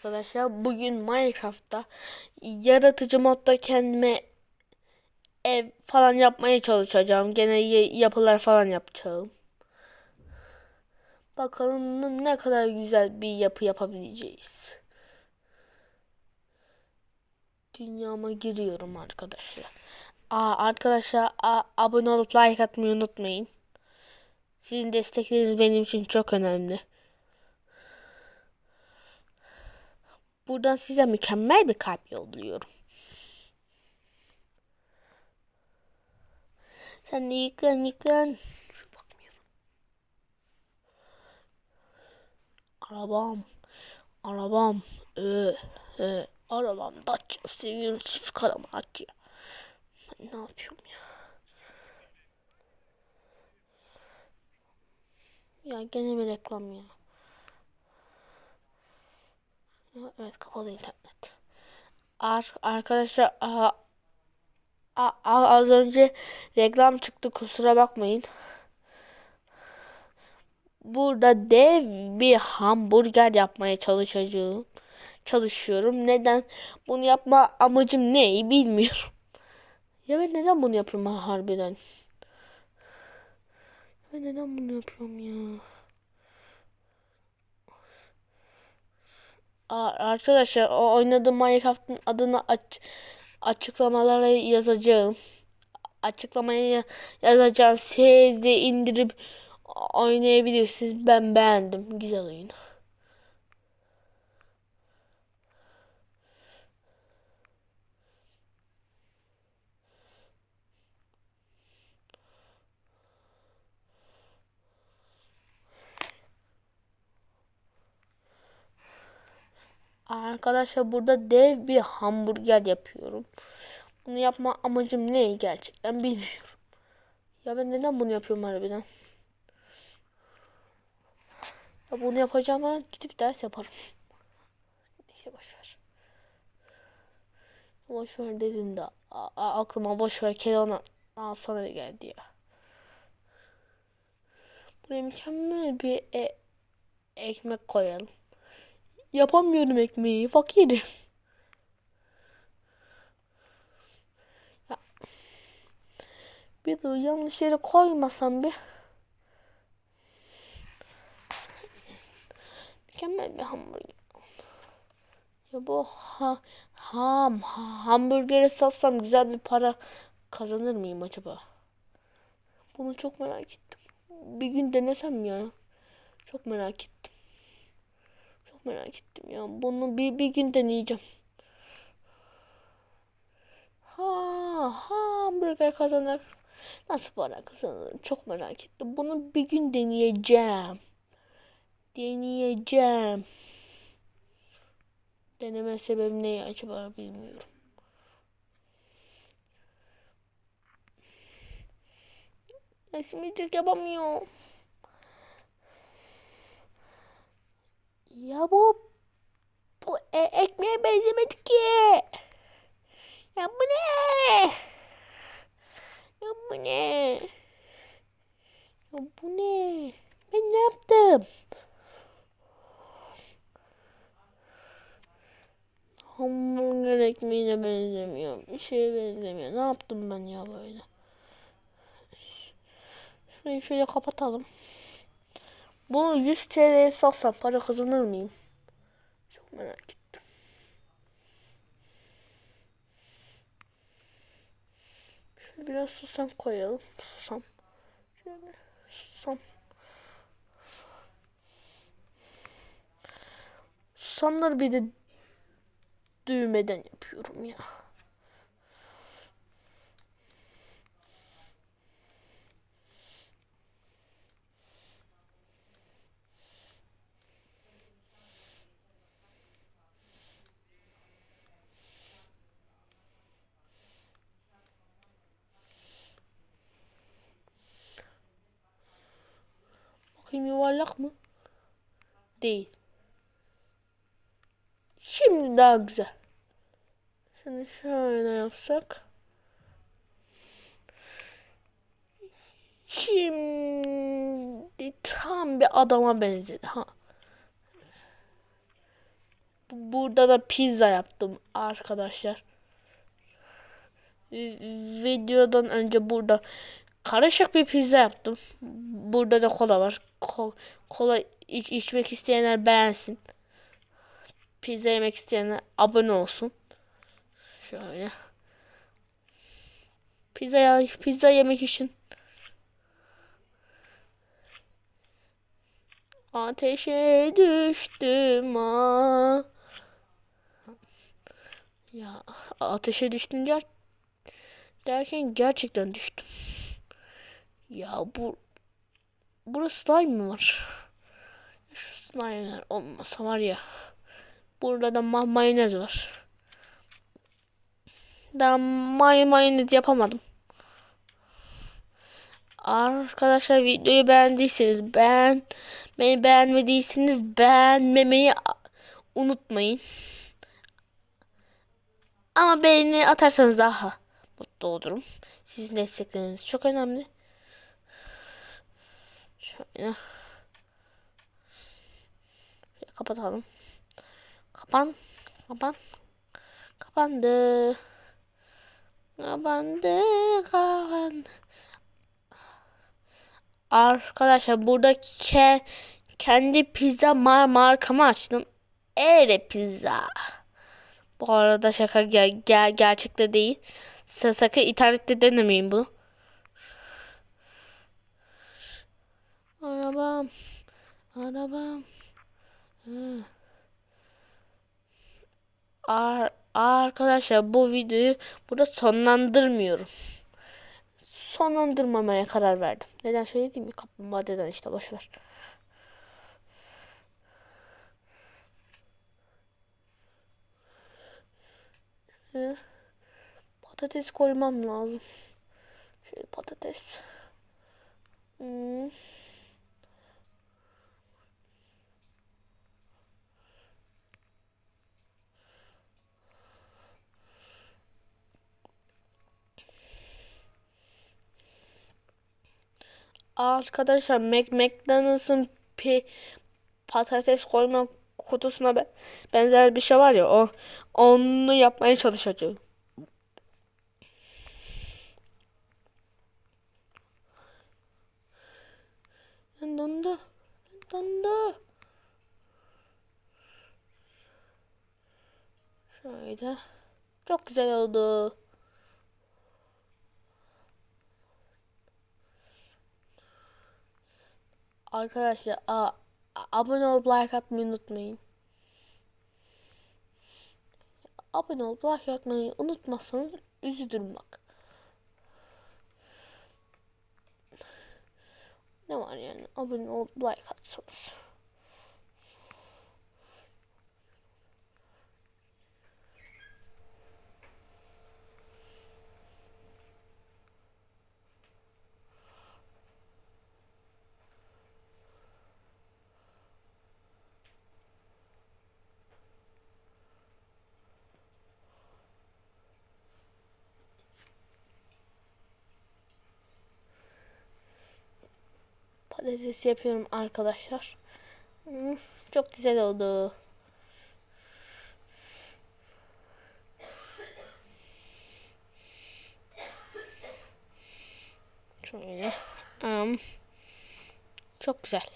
arkadaşlar. Bugün Minecraft'ta yaratıcı modda kendime ev falan yapmaya çalışacağım. Gene yapılar falan yapacağım. Bakalım ne kadar güzel bir yapı yapabileceğiz. Dünyama giriyorum arkadaşlar. Aa, arkadaşlar a- abone olup like atmayı unutmayın. Sizin destekleriniz benim için çok önemli. Buradan size mükemmel bir kalp yolluyorum. Sen de yıklan yıklan. Bakmıyorum. Arabam. Arabam. Ee, ee, arabam Dacia. Seviyorum çift kalama Dacia. Ben ne yapıyorum ya? Ya gene mi reklam ya? Evet kapalı internet. Ar arkadaşlar a- a- a- az önce reklam çıktı kusura bakmayın. Burada dev bir hamburger yapmaya çalışacağım. Çalışıyorum. Neden? Bunu yapma amacım ne bilmiyorum. Ya ben neden bunu yapıyorum ha- harbiden? Ben neden bunu yapıyorum ya? Arkadaşlar o oynadığım Minecraft'ın adını aç açıklamalara yazacağım. Açıklamaya ya- yazacağım. Siz de indirip oynayabilirsiniz. Ben beğendim. Güzel oyun. Arkadaşlar burada dev bir hamburger yapıyorum. Bunu yapma amacım ne gerçekten bilmiyorum. Ya ben neden bunu yapıyorum harbiden? Ya bunu yapacağıma gidip ders yaparım. Neyse boşver. Boşver dedim de aklıma boşver Keloğlan alsana geldi ya. Buraya mükemmel bir e- ekmek koyalım. Yapamıyorum ekmeği. Fakirim. Ya. Bir de yanlış yere koymasam bir. Mükemmel bir hamburger. Ya bu ha, ham, ha, hamburgeri satsam güzel bir para kazanır mıyım acaba? Bunu çok merak ettim. Bir gün denesem ya. Çok merak ettim. Merak ettim ya. Bunu bir, bir gün deneyeceğim. Ha, hamburger kazanır. Nasıl para kazanır? Çok merak ettim. Bunu bir gün deneyeceğim. Deneyeceğim. Deneme sebebim ne acaba bilmiyorum. Simidlik yapamıyor. Ya bu bu e ekmeğe benzemedi ki. Ya bu ne? Ya bu ne? Ya bu ne? Ben ne yaptım? Hamburger ekmeğine benzemiyor. Bir şeye benzemiyor. Ne yaptım ben ya böyle? Şurayı şöyle kapatalım. Bunu 100 TL'ye satsam para kazanır mıyım? Çok merak ettim. Şöyle biraz susam koyalım. Susam. Şöyle susam. Susamları bir de düğmeden yapıyorum ya. Bakayım yuvarlak mı? Değil. Şimdi daha güzel. Şunu şöyle yapsak. Şimdi tam bir adama benzedi ha. Bu- Burada da pizza yaptım arkadaşlar. Vi- Videodan önce burada karışık bir pizza yaptım. Burada da kola var. Ko- kola iç- içmek isteyenler beğensin. Pizza yemek isteyenler abone olsun. Şöyle. Pizza pizza yemek için ateşe düştüm ah. Ya ateşe düştüm der derken gerçekten düştüm. Ya bu burası slime mı var? Şu slime'ler olmasa var ya. Burada da ma mayonez var. Daha may mayonez yapamadım. Arkadaşlar videoyu beğendiyseniz beğen beni beğenmediyseniz beğenmemeyi unutmayın. Ama beğeni atarsanız daha mutlu olurum. Sizin destekleriniz çok önemli. Şöyle. Şöyle kapatalım. Kapan. Kapan. Kapandı. Kapandı. Kapandı. Arkadaşlar burada ke kendi pizza mar markamı açtım. Ere pizza. Bu arada şaka ger ger gerçekte değil. Sa- Sakın internette denemeyin bunu. Arabam. Arabam. Hı. Ar arkadaşlar bu videoyu burada sonlandırmıyorum. Sonlandırmamaya karar verdim. Neden söylediğim mi? Kaplumbağa deden işte boşver. Hı. Patates koymam lazım. Şöyle patates. Hmm. Arkadaşlar Mac McDonald's'ın patates koyma kutusuna be- benzer bir şey var ya o onu yapmaya çalışacağım. Dondu. Dondu. Şöyle. Çok güzel oldu. Arkadaşlar a, abone olup like atmayı unutmayın. Abone olup like atmayı unutmazsanız üzülürüm bak. Ne var yani abone olup like atsanız. Patates yapıyorum arkadaşlar. Hmm, Çok güzel oldu. Şöyle. Am. Çok güzel.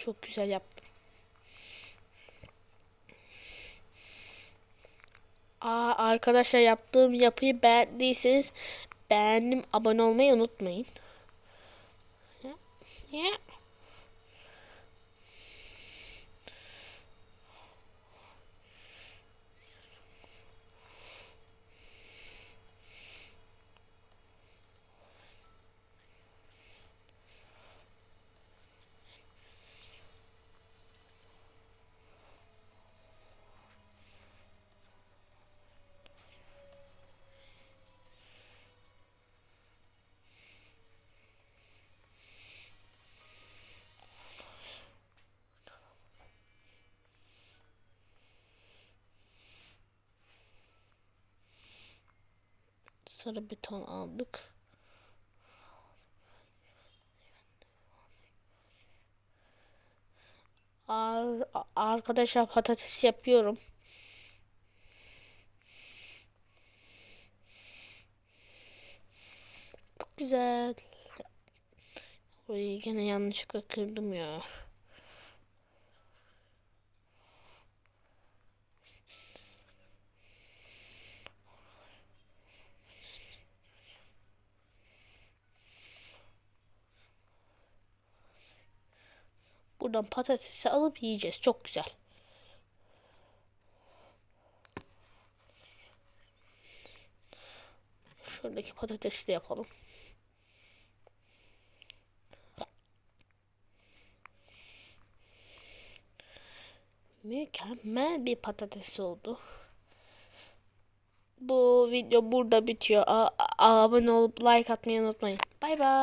Çok güzel yaptım. Aa, arkadaşlar yaptığım yapıyı beğendiyseniz beğendim abone olmayı unutmayın. Ya. Sarı beton aldık. Ar arkadaşlar patates yapıyorum. Çok güzel. Burayı gene yanlışlıkla kırdım ya. Buradan patatesi alıp yiyeceğiz. Çok güzel. Şuradaki patatesi de yapalım. Mükemmel bir patates oldu. Bu video burada bitiyor. A- abone olup like atmayı unutmayın. Bay bay.